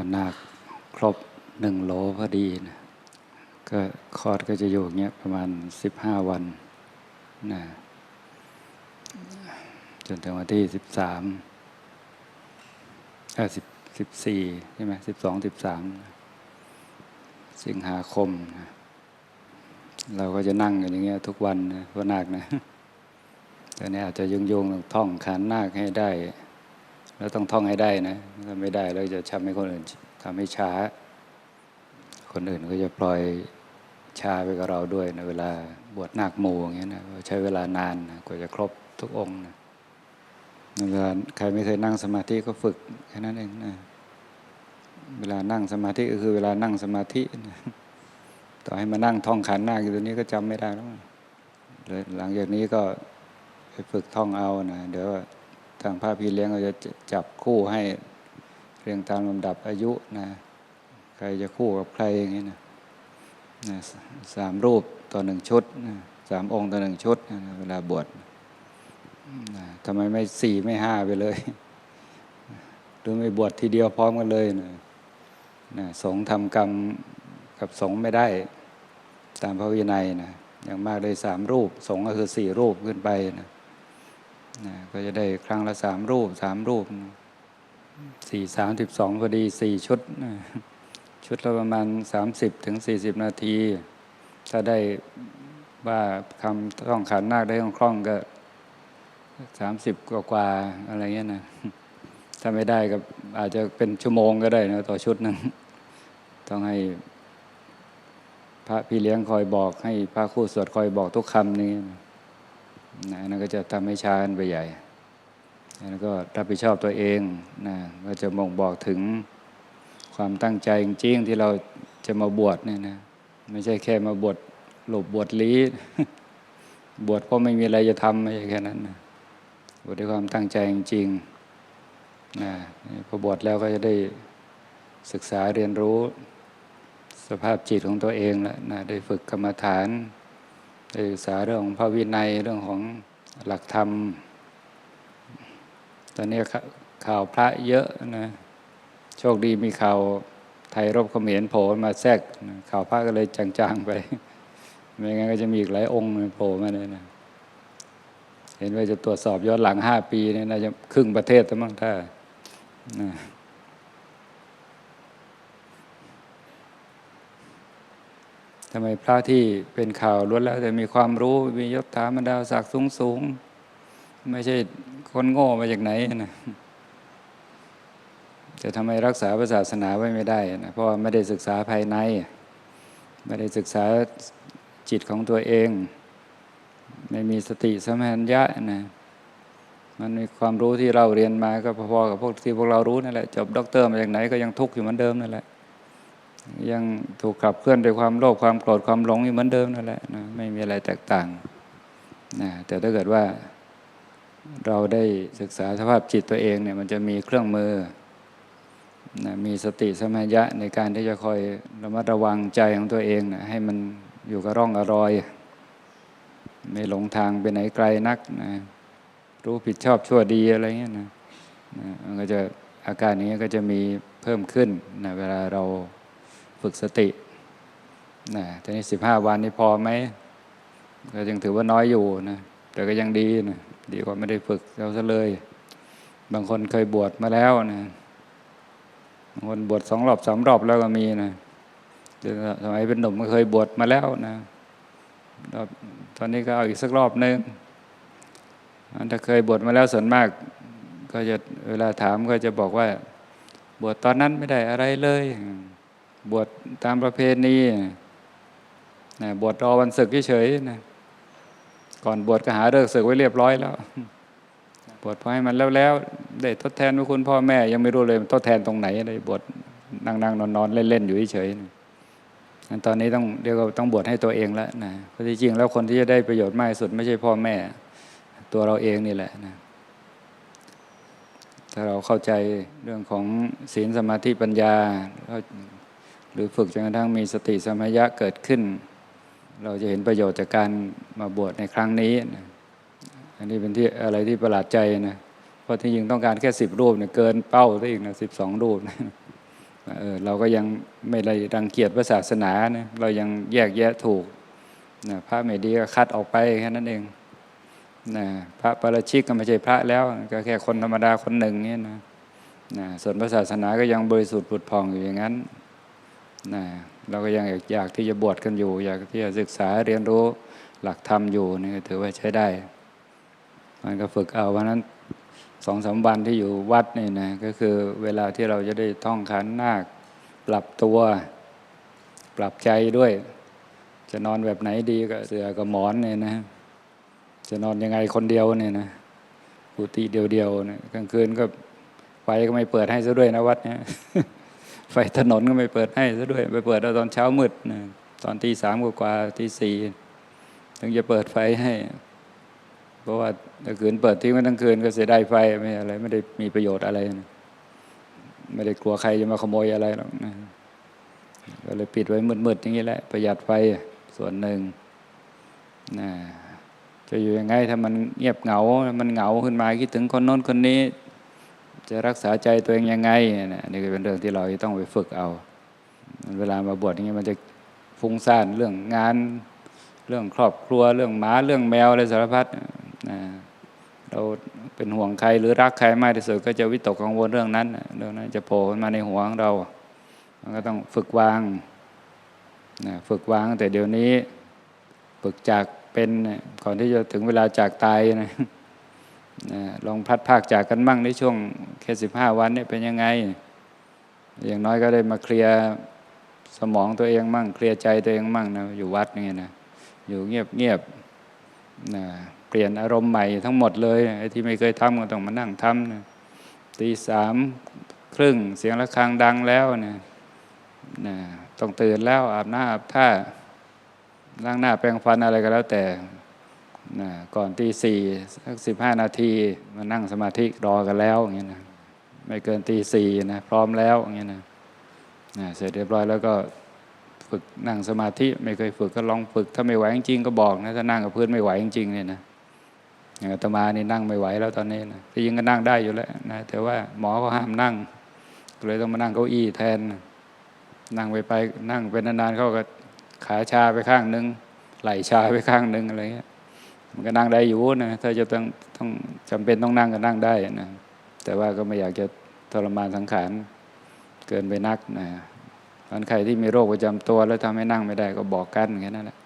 อนาคครบหนึ่งโลพอดีนะก็คลอดก็จะอยู่อย่างเงี้ยประมาณสิบห้าวันนะจนถึงวันที่สิบสามเออสิบสิบสี่ใช่ไหมสิบสองสิบสามสิงหาคมนะเราก็จะนั่งกันอย่างเงี้ยทุกวันนะพระนาคนะตอนนี้อาจจะยุ่งยงๆต้องท่องขานนาคให้ได้ แล้วต้องท่องให้ได้นะถ้าไม่ได้แล้วจะทำให้คนอื่นทำให้ช้า คนอื่นก็จะปล่อยชาไปกับเราด้วยในะเวลาบวชนาคหมู่อย่างเงี้ยนะใช้เวลานานนะกว่าจะครบทุกองค์นะเวลาใครไม่เคยนั่งสมาธิก็ฝึกแค่นั้นเองนะเวลานั่งสมาธิก็คือเวลานั่งสมาธินะต่อให้มานั่งท่องขันหน้าอยู่ตัวนี้ก็จำไม่ได้แล้วเลยหลังจากนี้ก็ไปฝึกท่องเอานะเดี๋ยว ทางพระพี่เลี้ยงก็จะจับคู่ให้เรียงตามลำดับอายุนะใครจะคู่กับใครอย่างนี้นะนะสามรูปต่อหนึ่งชุดนะสามองค์ต่อหนึ่งชุดนะเวลาบวชนะทำไมไม่สี่ไม่ห้าไปเลยหรือไม่บวชทีเดียวพร้อมกันเลยนะนะสงทำกรรมกับสงไม่ได้ตามพระวินัยนะอย่างมากได้สามรูป สงก็คือสี่รูปขึ้นไปนะ นะก็จะได้ครั้งละสามรูปสามรูปสี่สามสิบสองพอดีสี่ชุด ชุดละประมาณสามสิบถึงสี่สิบนาที ถ้าได้ว่าคำท่องขันนาคได้คล่องก็สามสิบกว่าๆอะไรเงี้ยนะ ถ้าไม่ได้ก็อาจจะเป็นชั่วโมงก็ได้นะต่อชุดหนึงต้องให้พระพี่เลี้ยงคอยบอกให้พระครู่สวดคอยบอกทุกคำนี้นะ นะนั่นก็จะทำให้ช้ากันไปใหญ่แล้วก็รับผิดชอบตัวเองนะก็จะมองบอกถึงความตั้งใจจริงๆที่เราจะมาบวชเนี่ยนะไม่ใช่แค่มาบวชหลบบวชลีบวชเพราะไม่มีอะไรจะทำไม่ใช่แค่นั้นนะบวชด้วยความตั้งใจจริงๆนะพอบวชแล้วก็จะได้ศึกษาเรียนรู้สภาพจิตของตัวเองแล้วนะได้ฝึกกรรมฐาน ศึกษาเรื่องของพระวินัยเรื่องของหลักธรรม ตอนนี้ข่าวพระเยอะนะโชคดีมีข่าวไทยรบเขมรโผล่มาแทรกข่าวพระก็เลยจางๆไป ไม่งั้นก็จะมีอีกหลายองค์โผล่มาเลยนะเห็นว่าจะตรวจสอบย้อนหลังห้าปีเนี่ยน่าจะครึ่งประเทศตั้งมั้งถ้านะำไมพระที่เป็นข่าวล้วนแล้วแต่มีความรู้มียศถาบรรดาศักดิ์สูงสูงไม่ใช่คนโง่มาจากไหนนะจะทำไมรักษาศาสนาไว้ไม่ได้นะเพราะไม่ได้ศึกษาภายใน ไม่ได้ศึกษาจิตของตัวเอง ไม่มีสติสมัญญะนะมันมีความรู้ที่เราเรียนมาก็พอๆกับพวกที่พวกเรารู้นั่นแหละจบด็อกเตอร์มาจากไหนก็ยังทุกข์อยู่เหมือนเดิมนั่นแหละ ยังถูกขับเคลื่อนด้วยความโลภความโกรธความหลงอยู่เหมือนเดิมนั่นแหละนะไม่มีอะไรแตกต่างนะแต่ถ้าเกิดว่าเราได้ศึกษาสภาพจิตตัวเองเนี่ยมันจะมีเครื่องมือนะมีสติสมัญญะในการที่จะคอยระมัดระวังใจของตัวเองนะให้มันอยู่กับร่องอรอย ไม่หลงทางไปไหนไกลนักนะรู้ผิดชอบชั่วดีอะไรเงี้ยนะนะมันก็จะอาการนี้ก็จะมีเพิ่มขึ้นนะเวลาเรา ฝึกสตินะทีนี้สิบห้าวันนี้พอไหมก็ยังถือว่าน้อยอยู่นะ แต่ก็ยังดีนะ ดีกว่าไม่ได้ฝึกเราซะเลย บางคนเคยบวชมาแล้วนะบางคนบวชสองรอบสามรอบแล้วก็มีนะสมัยเป็นหนุ่มก็เคยบวชมาแล้วนะ ตอนนี้ก็เอาอีกสักรอบนึงถ้าเคยบวชมาแล้วส่วนมาก ก็จะเวลาถามก็จะบอกว่า บวชตอนนั้นไม่ได้อะไรเลย บวชตามประเพณีนะบวชรอวันศึกเฉยๆนะก่อนบวชก็หาเลิกศึกไว้เรียบร้อยแล้ว บวชพอให้มันแล้วแล้วได้ทดแทนพระคุณพ่อแม่ ยังไม่รู้เลยทดแทนตรงไหนเลยบวชนั่งนั่งนอนนอนเล่นเล่นอยู่เฉยๆตอนนี้ต้องเรียกว่าต้องบวชให้ตัวเองแล้วนะเพราะที่จริงแล้วคนที่จะได้ประโยชน์มากที่สุด ไม่ใช่พ่อแม่ ตัวเราเองนี่แหละนะถ้าเราเข้าใจเรื่องของศีลสมาธิปัญญา หรือฝึกจนกระทั่งมีสติสมัยะเกิดขึ้น เราจะเห็นประโยชน์จากการมาบวชในครั้งนี้นะอันนี้เป็นที่อะไรที่ประหลาดใจนะเพราะที่จริงต้องการแค่สิบรูปเนี่ยเกินเป้าซะอีกนะสิบสองรูปนะเออเราก็ยังไม่ได้รังเกียจพระศาสนานะเรายังแยกแยะถูกนะพระไม่ดีก็คัดออกไปแค่นั้นเองนะพระปราชิกก็ไม่ใช่พระแล้ว ก็แค่คนธรรมดาคนหนึ่งเนี่ยนะนะส่วนพระศาสนาก็ยังบริสุทธิ์ผุดผ่องอยู่อย่างนั้น นะเราก็ยังอยากอยากที่จะบวชกันอยู่ อยากที่จะศึกษาเรียนรู้หลักธรรมอยู่นี่ถือว่าใช้ได้ มันก็ฝึกเอาวันนั้นสองสามวันที่อยู่วัดนี่นะก็คือเวลาที่เราจะได้ท่องขันนาคปรับตัว ปรับใจด้วย จะนอนแบบไหนดีก็เสือกับหมอนเนี่ยนะ จะนอนยังไงคนเดียวเนี่ยนะกุฏิเดียวๆเนี่ยกลางคืนก็ไฟก็ไม่เปิดให้ซะด้วยนะวัดเนี่ย ไฟถนนก็ไม่เปิดให้ซะด้วย ไปเปิดเอาตอนเช้ามืดนะตอนตีสามกว่าตีสี่ถึงจะเปิดไฟให้ เพราะว่าถ้าคืนเปิดทิ้งไว้ทั้งคืนก็เสียดายไฟไม่อะไร ไม่ได้มีประโยชน์อะไรนะไม่ได้กลัวใครจะมาขโมยอะไรหรอกนะก็เลยปิดไว้มืดๆอย่างนี้แหละ ประหยัดไฟส่วนหนึ่งนะจะอยู่ยังไงถ้ามันเงียบเหงา มันเหงาขึ้นมาคิดถึงคนโน้นคนนี้ จะรักษาใจตัวเองยังไงนะนี่ก็เป็นเรื่องที่เราต้องไปฝึกเอา เวลามาบวชอย่างนี้มันจะฟุ้งซ่านเรื่องงาน เรื่องครอบครัวเรื่องหมาเรื่องแมวอะไรสารพัดนะเราเป็นห่วงใครหรือรักใครมากที่สุดก็จะวิตกกังวลเรื่องนั้นเรื่องนั้นจะโผล่มาในหัวของเรามันก็ต้องฝึกวางนะฝึกวางแต่เดี๋ยวนี้ ฝึกจากเป็นก่อนที่จะถึงเวลาจากตายนะ ลองพัดพรากจากกันมั่งในช่วงแค่สิบห้าวันเนี่ยเป็นยังไง อย่างน้อยก็ได้มาเคลียร์สมองตัวเองมั่ง เคลียร์ใจตัวเองมั่งนะอยู่วัดนี่นะอยู่เงียบเงียบนะเปลี่ยนอารมณ์ใหม่ทั้งหมดเลยไอ้ที่ไม่เคยทำก็ต้องมานั่งทำนะตีสามครึ่งเสียงะระฆังดังแล้วนะนะต้องตื่นแล้วอาบน้ำอาบท่าล้างหน้าแปรงฟันอะไรก็แล้วแต่ นะก่อนตีสี่สักสิบห้านาทีมานั่งสมาธิรอกันแล้วอย่างเงี้ยนะไม่เกินตีสี่นะพร้อมแล้วอย่างเงี้ยนะนะเสร็จเรียบร้อยแล้วก็ฝึกนั่งสมาธิไม่เคยฝึกก็ลองฝึกถ้าไม่ไหวจริงก็บอกนะถ้านั่งกับเพื่อนไม่ไหวจริงเนี่ยนะอย่างอาตมานี่นั่งไม่ไหวแล้วตอนนี้นะที่ยิงก็นั่งได้อยู่แล้วนะแต่ว่าหมอก็ห้ามนั่งก็เลยต้องมานั่งเก้าอี้แทน นั่งไปไปนั่งไปนานๆเขาก็ขาชาไปข้างหนึ่งไหล่ชาไปข้างหนึ่งอะไรเงี้ย มันก็นั่งได้อยู่นะถ้าจะต้องต้องจำเป็นต้องนั่งก็นั่งได้นะแต่ว่าก็ไม่อยากจะทรมานสังขารเกินไปนักนะคนใครที่มีโรคประจำตัว แล้วทำให้นั่งไม่ได้ก็บอกกันแค่นั้นแหละ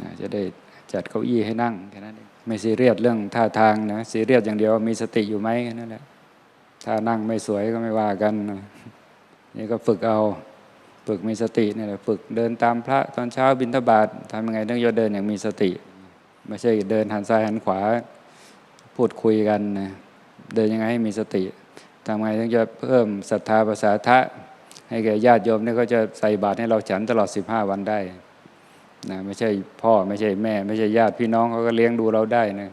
นะจะได้จัดเก้าอี้ให้นั่งแค่นั้นเองไม่ซีเรียสเรื่องท่าทางนะซีเรียสอย่างเดียวมีสติอยู่ไหมแค่นั้นแหละถ้านั่งไม่สวยก็ไม่ว่ากันนะนี่ก็ฝึกเอาฝึกมีสตินี่แหละฝึกเดินตามพระตอนเช้าบิณฑบาตทำยังไงต้องยเดินอย่างมีสติ ไม่ใช่เดินหันซ้ายหันขวาพูดคุยกันนะเดินยังไงให้มีสติทำไงถึงจะเพิ่มศรัทธาภาษาทะ ให้แก่ญาติโยมเนี่ยเขาจะใส่บาตรให้เราฉันตลอด 15 วันได้นะไม่ใช่พ่อไม่ใช่แม่ ไม่ใช่ญาติพี่น้องเขาก็เลี้ยงดูเราได้นะ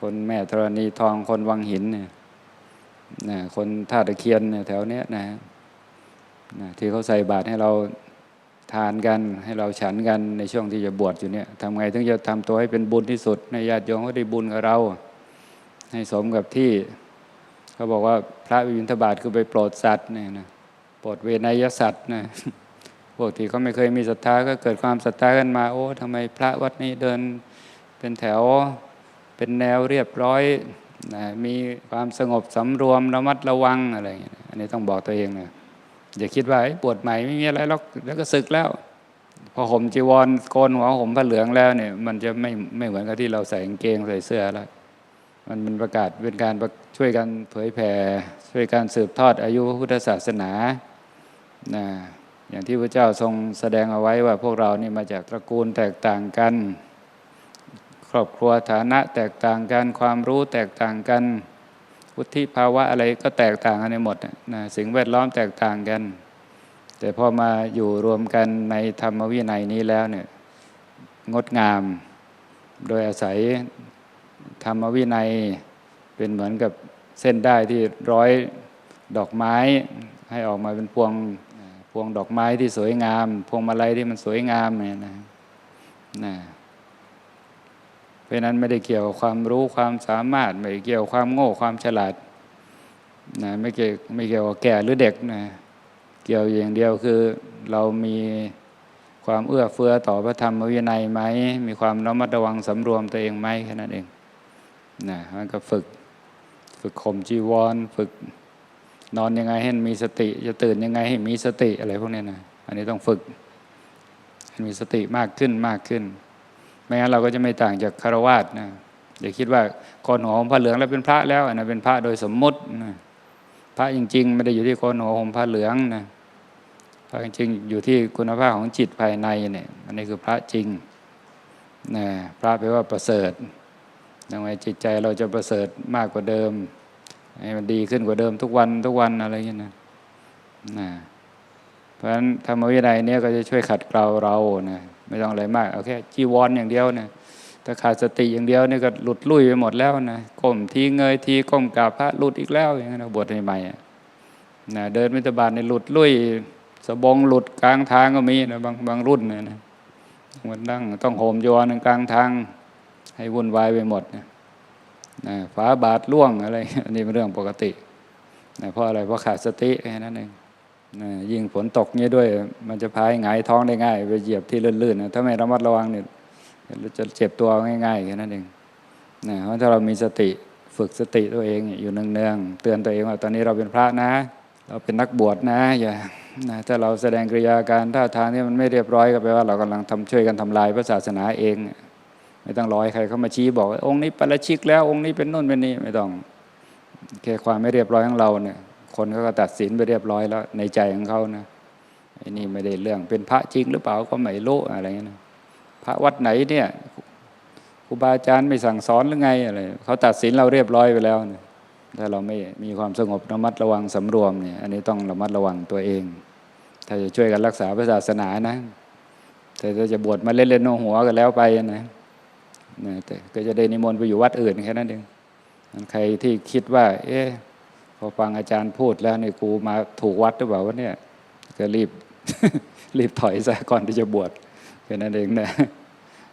คนแม่ธรณีทองคนวังหินเนี่ยนะคนท่าตะเคียนเนี่ยแถวเนี้ยนะนะที่เขาใส่บาตรให้เรา ทานกันให้เราฉันกันในช่วงที่จะบวชอยู่เนี่ยทำไงถึงจะทำตัวให้เป็นบุญที่สุดในญาติโยมเขาได้บุญกับเรา ให้สมกับที่เขาบอกว่าพระวินทบาทคือไปโปรดสัตว์เนี่ยนะโปรดเวนยสัตว์นะพวกที่เขาไม่เคยมีศรัทธาก็เกิดความศรัทธากันมา โอ้ทำไมพระวัดนี้เดินเป็นแถวเป็นแนวเรียบร้อยนะมีความสงบสำรวมระมัดระวังอะไรอย่างเงี้ยอันนี้ต้องบอกตัวเองนะ อย่าคิดว่าปวดใหม่ไม่มีอะไรหรอกแล้วก็ศึกแล้ว พอห่มจีวรโกนหัวห่มผ้าเหลืองแล้วเนี่ย มันจะไม่ไม่เหมือนกับที่เราใส่กางเกงใส่เสื้อแล้วมันเป็นประกาศเป็นการช่วยกันเผยแผ่ช่วยการสืบทอดอายุพระพุทธศาสนานะอย่างที่พระเจ้าทรงแสดงเอาไว้ว่าพวกเรานี่มาจากตระกูลแตกต่างกัน ครอบครัวฐานะแตกต่างกันความรู้แตกต่างกัน วุฒิภาวะอะไรก็แตกต่างกันในหมดนะสิ่งแวดล้อมแตกต่างกัน แต่พอมาอยู่รวมกันในธรรมวินัยนี้แล้วเนี่ยงดงาม โดยอาศัยธรรมวินัยเป็นเหมือนกับเส้นได้ที่ร้อยดอกไม้ ให้ออกมาเป็นพวงพวงดอกไม้ที่สวยงาม พวงมาลัยที่มันสวยงามเนี่ยนะนะ เพราะนั้นไม่ได้เกี่ยวกับความรู้ความสามารถ ไม่เกี่ยวความโง่ความฉลาดนะไม่เกี่ยวไม่เกี่ยวกับแก่หรือเด็กนะเกี่ยวอย่างเดียวคือเรามีความเอื้อเฟื้อต่อพระธรรมวินัยไหมมีความระมัดระวังสำรวมตัวเองไหมแค่นั้นเองนะมันก็ฝึกฝึกข่มจีวร ฝึกนอนยังไงให้มีสติ จะตื่นยังไงให้มีสติอะไรพวกนี้นะอันนี้ต้องฝึกให้มีสติมากขึ้นมากขึ้น ไม่งั้นเราก็จะไม่ต่างจากคารวาสนะอย่าคิดว่าคนหัวห่มผ้าเหลืองแล้วเป็นพระแล้วอันนั้นเป็นพระโดยสมมตินะพระจริง ๆ ไม่ได้อยู่ที่คนหัวห่มผ้าเหลืองนะพระจริงอยู่ที่คุณภาพของจิตภายในเนี่ยอันนี้คือพระจริงนะพระแปลว่าประเสริฐยังไงจิตใจเราจะประเสริฐมากกว่าเดิมให้มันดีขึ้นกว่าเดิมทุกวันทุกวันอะไรอย่างเงี้ยนะนะเพราะฉะนั้นธรรมวินัยเนี่ยก็จะช่วยขัดเกลาเรานะ ไม่ต้องอะไรมากเอาแค่จีวรอย่างเดียวนะถ้าขาดสติอย่างเดียวนี่ก็หลุดลุ่ยไปหมดแล้วนะก้มทีเงยทีก้มกราบพระหลุดอีกแล้วอย่างเงี้ยนบวชใหม่ๆนะเดินมิตรบาทในหลุดลุ่ยสบงหลุดกลางทางก็มีนะบางบางรุ่นเนี่ยนะมันนั่งต้องโหมโยนกลางทาง ให้วุ่นวายไปหมดนะนะฝาบาทล่วงอะไรอันนี้เป็นเรื่องปกตินะเพราะอะไรเพราะขาดสติแค่นั้นเอง ยิ่งฝนตกเงี้ยด้วย มันจะพายหงายท้องได้ง่าย ไปเหยียบที่ลื่นๆนะถ้าไม่ระมัดระวังเนี่ยจะเจ็บตัวง่ายๆแค่นั้นเองนะเพราะถ้าเรามีสติฝึกสติตัวเองอยู่เนืองๆเตือนตัวเองว่าตอนนี้เราเป็นพระนะ เราเป็นนักบวชนะอย่านะถ้าเราแสดงกริยาการท่าทางที่มันไม่เรียบร้อยก็แปลว่าเรากำลังทำช่วยกันทำลายพระศาสนาเอง ไม่ต้องรอให้ใครเข้ามาชี้บอกว่าองค์นี้ปราชิกแล้วองค์นี้เป็นนู่นเป็นนี่ไม่ต้องแค่ความไม่เรียบร้อยของเราเนี่ย คนเขาก็ตัดสินไปเรียบร้อยแล้ว ในใจของเขานะไอ้นี่ไม่ได้เรื่องเป็นพระจริงหรือเปล่าก็ไม่รู้อะไรเงี้ยนะพระวัดไหนเนี่ยครูบาอาจารย์ไม่สั่งสอนหรือไงอะไรเขาตัดสินเราเรียบร้อยไปแล้วนะถ้าเราไม่มีความสงบระมัดระวังสำรวมเนี่ย อันนี้ต้องระมัดระวังตัวเอง ถ้าจะช่วยกันรักษาพระศาสนานะแต่ถ้าจะบวชมาเล่นๆโนหัวกันแล้วไปนะนะแต่ก็จะได้นิมนต์ไปอยู่วัดอื่นแค่นั้นเองใครที่คิดว่า เอ๊ะ พอฟังอาจารย์พูดแล้วนี่กูมาถูกวัดหรือเปล่าวะเนี่ย ก็รีบรีบถอยซะก่อนที่จะบวชแค่นั้นเองนะ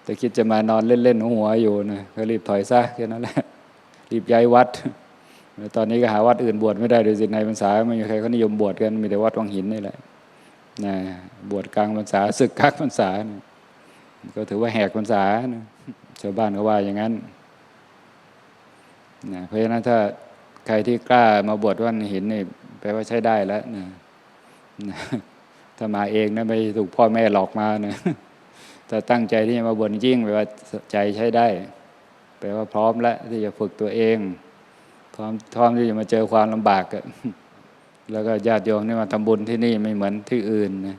แต่คิดจะมานอนเล่นๆหัวอยู่นะก็รีบถอยซะแค่นั้นแหละรีบย้ายวัดตอนนี้ก็หาวัดอื่นบวชไม่ได้โดยสิในพรรษาไม่มีใครเขานิยมบวชกันมีแต่วัดวังหินนี่แหละนะบวชกลางพรรษาศึกกักพรรษานะก็ถือว่าแหกพรรษานะชาวบ้านเขาว่าอย่างนั้นนะเพราะฉะนั้นถ้า ใครที่กล้ามาบวชวัดหินนี่แปลว่าใช้ได้แล้วนะถ้ามาเองนะไม่ถูกพ่อแม่หลอกมานะแต่ตั้งใจที่จะมาบวชจริงแปลว่าใจใช้ได้ แปลว่าพร้อมแล้วที่จะฝึกตัวเอง พร้อมพร้อมที่จะมาเจอความลำบากแล้วก็ญาติโยมนี่มาทำบุญที่นี่ไม่เหมือนที่อื่นนะ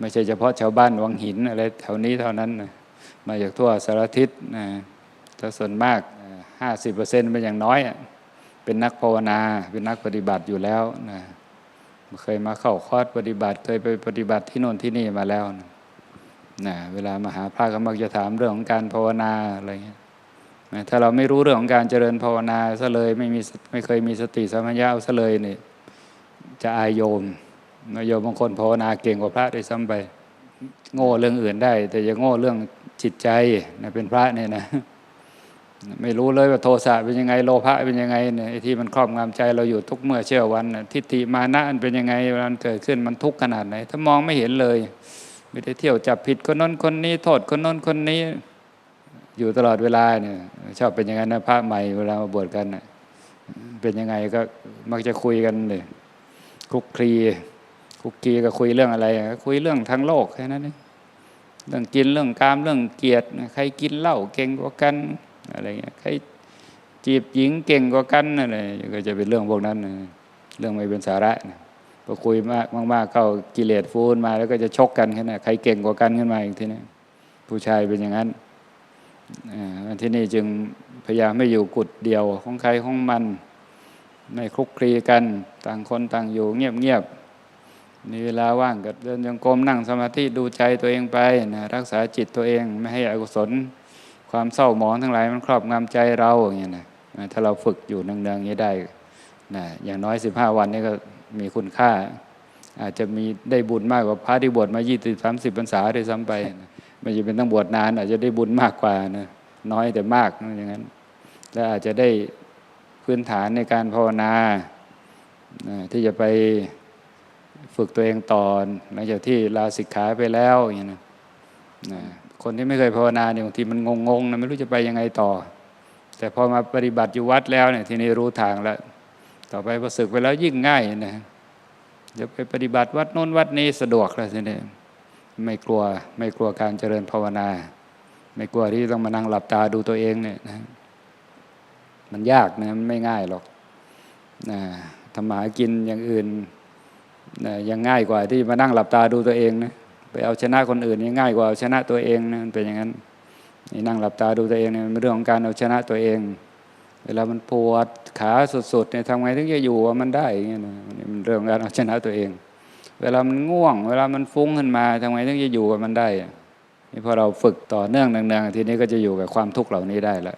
ไม่ใช่เฉพาะชาวบ้านวังหินอะไรแถวนี้เท่านั้นนะมาจากทั่วสารทิศนะถ้าส่วนมากห้าสิบเปอร์เซ็นต์เป็นอย่างน้อย เป็นนักภาวนา เป็นนักปฏิบัติอยู่แล้วนะเคยมาเข้าคอร์สปฏิบัติเคยไปปฏิบัติที่โน่นที่นี่มาแล้วนะนะเวลามาหาพระก็มักจะถามเรื่องของการภาวนาอะไรเงี้ยถ้าเราไม่รู้เรื่องของการเจริญภาวนาซะเลยไม่มีไม่เคยมีสติสัมปชัญญะซะเลยนี่จะอายโยมนโยมบางคนภาวนาเก่งกว่าพระได้ซ้ำไป โง่เรื่องอื่นได้ แต่จะโง่เรื่องจิตใจนะเป็นพระเนี่ยนะ ไม่รู้เลยว่าโทสะเป็นยังไงโลภะเป็นยังไงเนี่ยที่มันครอบงำใจเราอยู่ทุกเมื่อเชื่อวันทิฏฐิมานะมันเป็นยังไงมันเกิดขึ้นมันทุกข์ขนาดไหน ถ้ามองไม่เห็นเลย ไม่ได้เที่ยวจับผิดคนน้นคนนี้ โทษคนน้นคนนี้ อยู่ตลอดเวลาเนี่ยชอบเป็นยังไงนะพระใหม่เวลามาบวชกันเป็นยังไงก็มักจะคุยกันเลยคุกคลีคุกคีก็คุยเรื่องอะไร คุยเรื่องทางโลกแค่นั้นเองเรื่องกินเรื่องกามเรื่องเกียรติใครกินเหล้าเก่งกว่ากัน อะไรเงี้ยใครจีบหญิงเก่งกว่ากันอะไรก็จะเป็นเรื่องพวกนั้นเรื่องไม่เป็นสาระนะพอคุยมากมากๆเข้ากิเลสฟูนมาแล้วก็จะชกกันแค่นั้นใครเก่งกว่ากันขึ้นมาอีกทีนี้ผู้ชายเป็นอย่างนั้นที่นี่จึงพยายามไม่อยู่กุดเดียวของใครของมันไม่คลุกคลีกัน ต่างคนต่างอยู่เงียบๆมีเวลาว่างก็เดินยังกรมนั่งสมาธิดูใจตัวเองไปนะรักษาจิตตัวเองไม่ให้อกุศล ความเศร้าหมองทั้งหลายมันครอบงำใจเราอย่างเงี้ยนะถ้าเราฝึกอยู่เนืองๆอย่างนี้ได้นะอย่างน้อยสิบห้าวันนี้ก็มีคุณค่า อาจจะมีได้บุญมากกว่าพระที่บวชมายี่สิบสามสิบพรรษาด้วยซ้ำไปนะไม่จำเป็นต้องบวชนาน อาจจะได้บุญมากกว่านะน้อยแต่มากอย่างนั้น และอาจจะได้พื้นฐานในการภาวนาที่จะไปฝึกตัวเองต่อหลังจากที่ลาสิกขาไปแล้วอย่างนี้ยนะนะ คนที่ไม่เคยภาวนาเนี่ยบางทีมันงงๆนะไม่รู้จะไปยังไงต่อ แต่พอมาปฏิบัติอยู่วัดแล้วเนี่ยทีนี้รู้ทางแล้ว ต่อไปพอศึกไปแล้วยิ่งง่ายนะเดี๋ยวไปปฏิบัติวัดโน้นวัดนี้สะดวกแล้วทีนี้ไม่กลัวไม่กลัวการเจริญภาวนา ไม่กลัวที่ต้องมานั่งหลับตาดูตัวเองเนี่ยนะมันยากนะมันไม่ง่ายหรอกนะทำมหากินอย่างอื่นนะยังง่ายกว่าที่มานั่งหลับตาดูตัวเองนะ ไปเอาชนะคนอื่นนี่ง่ายกว่าเอาชนะตัวเองนะมันเป็นอย่างนั้นนี่นั่งหลับตาดูตัวเองเนี่ยมันเป็นเรื่องของการเอาชนะตัวเอง เวลามันปวดขาสุดๆเนี่ยทำไงถึงจะอยู่ว่ามันได้อย่างเงี้ยนะนี่มันเรื่องของการเอาชนะตัวเอง เวลามันง่วง เวลามันฟุ้งขึ้นมาทำไงถึงจะอยู่กับมันได้นี่พอเราฝึกต่อเนื่องเนืองๆทีนี้ก็จะอยู่กับความทุกข์เหล่านี้ได้ละ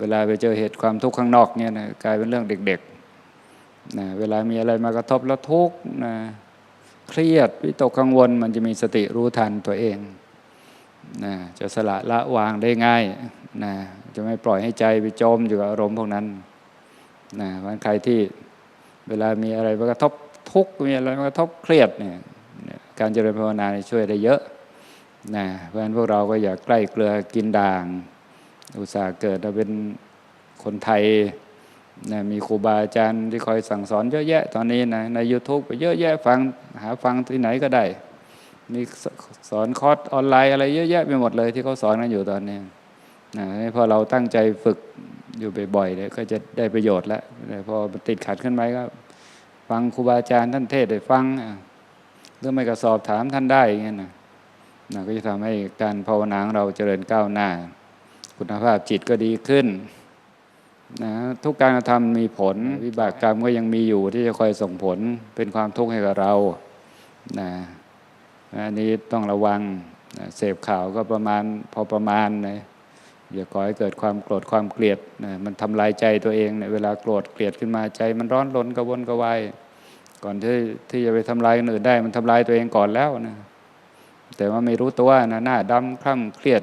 เวลาไปเจอเหตุความทุกข์ข้างนอกเนี่ยนะกลายเป็นเรื่องเด็กๆนะเวลามีอะไรมากระทบแล้วทุกข์นะ เครียดวิตกกังวล มันจะมีสติรู้ทันตัวเองนะจะสละละวางได้ง่ายนะจะไม่ปล่อยให้ใจไปจมอยู่กับอารมณ์พวกนั้นนะเพราะฉะนั้นใครที่เวลามีอะไรมากระทบทุกข์มีอะไรมากระทบเครียดเนี่ยการเจริญภาวนาช่วยได้เยอะนะเพราะฉะนั้นพวกเราก็อย่าใกล้เกลือกินด่าง อุตส่าห์เกิดมาเป็นคนไทย นะมีครูบาอาจารย์ที่คอยสั่งสอนเยอะแยะตอนนี้นะใน YouTube ไปเยอะแยะฟังหาฟังที่ไหนก็ได้ มีสอนคอร์สออนไลน์อะไรเยอะแยะไปหมดเลยที่เขาสอนกันอยู่ตอนนี้นะพอเราตั้งใจฝึกอยู่บ่อยๆเนี่ยก็จะได้ประโยชน์แล้วแต่พอติดขัดขึ้นไปก็ ฟังครูบาอาจารย์ท่านเทศได้ฟังหรือไม่ก็สอบถามท่านได้อย่างเงี้ยนะนะก็จะทำให้การภาวนาของเราเจริญก้าวหน้า คุณภาพจิตก็ดีขึ้น นะทุกการกระทำมีผล วิบากกรรมก็ยังมีอยู่ที่จะคอยส่งผลเป็นความทุกข์ให้กับเรานะอันนี้ต้องระวังนะเสพข่าวก็ประมาณพอประมาณนะอย่าก่อให้เกิดความโกรธความเกลียดนะมันทำลายใจตัวเองเนะเวลาโกรธเกลียดขึ้นมาใจ มันร้อนรนกระวนกระวายก่อนที่ที่จะไปทำลายคนอื่นได้ มันทำลายตัวเองก่อนแล้วนะแต่ว่าไม่รู้ตัวนะหน้าดำคล้ำเครียด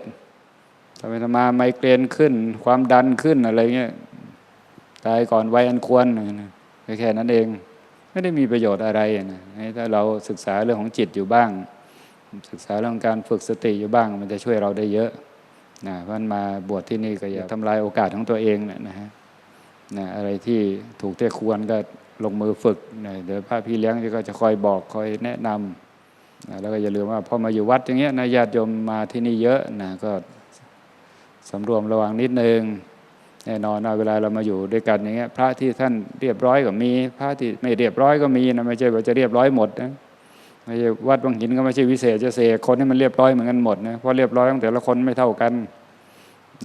ทำไมทำมาไมเกรนขึ้น ความดันขึ้นอะไรเงี้ย ตายก่อนวัยอันควรแค่นั้นเอง ไม่ได้มีประโยชน์อะไรนะถ้าเราศึกษาเรื่องของจิตอยู่บ้าง ศึกษาเรื่องการฝึกสติอยู่บ้าง มันจะช่วยเราได้เยอะนะเพราะฉะนั้นมาบวชที่นี่ก็อย่าทำลายโอกาสของตัวเองนะนะฮะนะอะไรที่ถูกที่ควรก็ลงมือฝึกนะเดี๋ยวพระพี่เลี้ยงก็จะคอยบอกคอยแนะนำนะแล้วก็อย่าลืมว่าพอมาอยู่วัดอย่างเงี้ยนะญาติโยมมาที่นี่เยอะนะก็สำรวมระวังนิดนึง แน่นอนเวลาเรามาอยู่ด้วยกันอย่างเงี้ยพระที่ท่านเรียบร้อยก็มี พระที่ไม่เรียบร้อยก็มีนะไม่ใช่ว่าจะเรียบร้อยหมดนะไม่ใช่วัดบางหินก็ไม่ใช่วิเศษจะเสกคนให้มันเรียบร้อยเหมือนกันหมดนะเพราะเรียบร้อยของแต่ละคนไม่เท่ากัน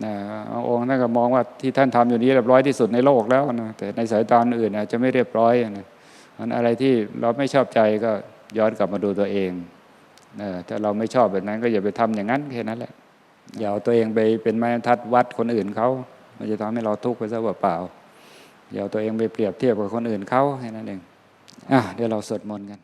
นะองค์ท่านก็มองว่าที่ท่านทำอยู่นี้เรียบร้อยที่สุดในโลกแล้วนะแต่ในสายตาอื่นอาจจะไม่เรียบร้อยนะมันอะไรที่เราไม่ชอบใจก็ย้อนกลับมาดูตัวเองนะถ้าเราไม่ชอบแบบนั้นก็อย่าไปทำอย่างนั้นแค่นั้นแหละอย่าเอาตัวเองไปเป็นไม้ทัดวัดคนอื่นเขา มันจะทำให้เราทุกข์ไปซะเปล่าๆอย่าเอาตัวเองไปเปรียบเทียบกับคนอื่นเขาแค่นั้นเองอะเดี๋ยวเราสวดมนต์กัน